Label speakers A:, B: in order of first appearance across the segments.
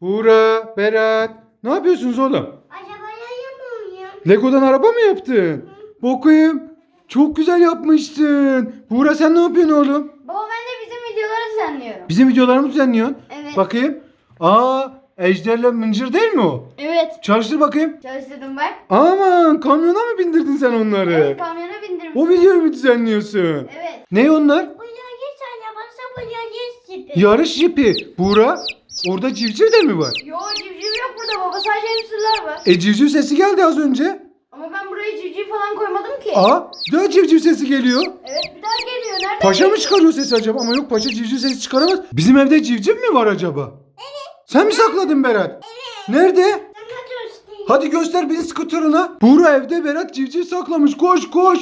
A: Buğra, Berat. Ne yapıyorsunuz oğlum?
B: Arabayla yapamıyorum.
A: Lego'dan araba mı yaptın? Bakayım. Çok güzel yapmışsın. Buğra sen ne yapıyorsun oğlum?
B: Baba ben de bizim videoları düzenliyorum.
A: Bizim videolarımızı düzenliyorsun.
B: Evet.
A: Bakayım. Aa, Ejder'le Mıncır değil mi o?
B: Evet.
A: Çalıştır bakayım.
B: Çalıştırdım bak.
A: Aman kamyona mı bindirdin sen onları?
B: Evet kamyona bindirmiştim.
A: O videoyu mu düzenliyorsun?
B: Evet.
A: Ne onlar?
B: Bu yarış arabası bu yarış gibi.
A: Yarış jipi. Buğra, orada civciv de mi var?
B: Yo civciv yok burada baba sadece hamsterlar var.
A: E civciv sesi geldi az önce.
B: Ama ben buraya civciv falan koymadım ki.
A: Aa, bir daha civciv sesi geliyor.
B: Evet bir daha geliyor. Nereden
A: Paşa mı
B: geliyor?
A: çıkarıyor sesi acaba? Ama yok paşa civciv sesi çıkaramaz. Bizim evde civciv mi var acaba? Evet. Sen mi sakladın Berat? Evet. Nerede? Hadi göster bin skuterına. Buğra evde Berat civciv saklamış. Koş koş.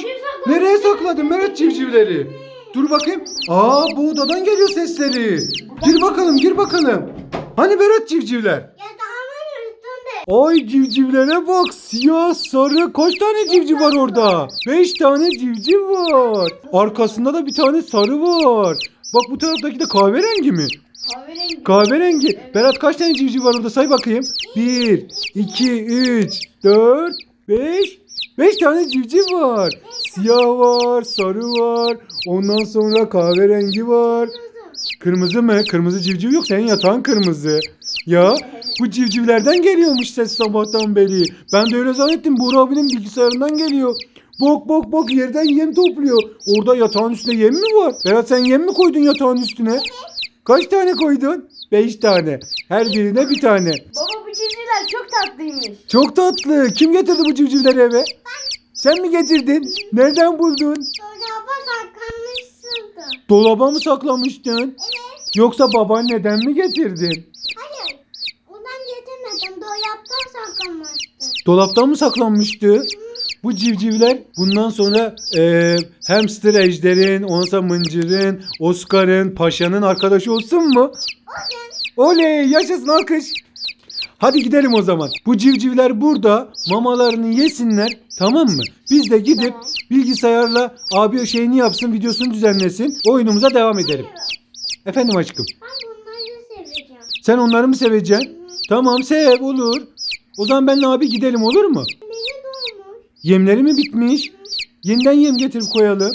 A: Nereye sakladın Berat civcivleri? Dur bakayım. Aa bu odadan geliyor sesleri. Gir bakalım gir bakalım. Hani Berat civcivler?
B: Ya daha var üstünde.
A: Ay civcivlere bak siyah sarı kaç tane civciv var orada? Beş tane civciv var. Arkasında da bir tane sarı var. Bak bu taraftaki de kahverengi mi?
B: Kahverengi.
A: Kahverengi. Berat kaç tane civciv var orada say bakayım. Bir, iki, üç, dört, beş. Beş tane civciv var. Siyah var, sarı var. Ondan sonra kahverengi var. Kırmızı mı? Kırmızı civciv yok. Senin yatağın kırmızı. Ya bu civcivlerden geliyormuş ses sabahtan beri. Ben de öyle zannettim. Buğra abinin bilgisayarından geliyor. Bok bok bok yerden yem topluyor. Orada yatağın üstünde yem mi var? Berat sen yem mi koydun yatağın üstüne? Kaç tane koydun? Beş tane. Her birine bir tane.
B: Baba bu civcivler çok tatlıymış.
A: Çok tatlı. Kim getirdi bu civcivleri eve? Sen mi getirdin? Nereden buldun?
B: Dolaba saklanmışsındı.
A: Dolaba mı saklamıştın? Yoksa babaanneden mi getirdin?
B: Hayır. Ondan getirmedim. Dolaptan saklanmıştı.
A: Dolaptan mı saklanmıştı? Bu civcivler bundan sonra eee hamster ejderin, sonra mıncırın, Oscar'ın, paşanın arkadaşı olsun mu? Oley yaşasın alkış. Hadi gidelim o zaman. Bu civcivler burada mamalarını yesinler tamam mı? Biz de gidip
B: Tamam.
A: bilgisayarla abi o şeyini yapsın videosunu düzenlesin oyunumuza devam edelim. Efendim aşkım
B: Ben bunları seveceğim.
A: sen onları mı seveceksin? Tamam sev olur. O zaman benle abi gidelim olur mu?
B: Beni dolmuş.
A: Yemleri mi bitmiş? Yeniden yem getirip koyalım.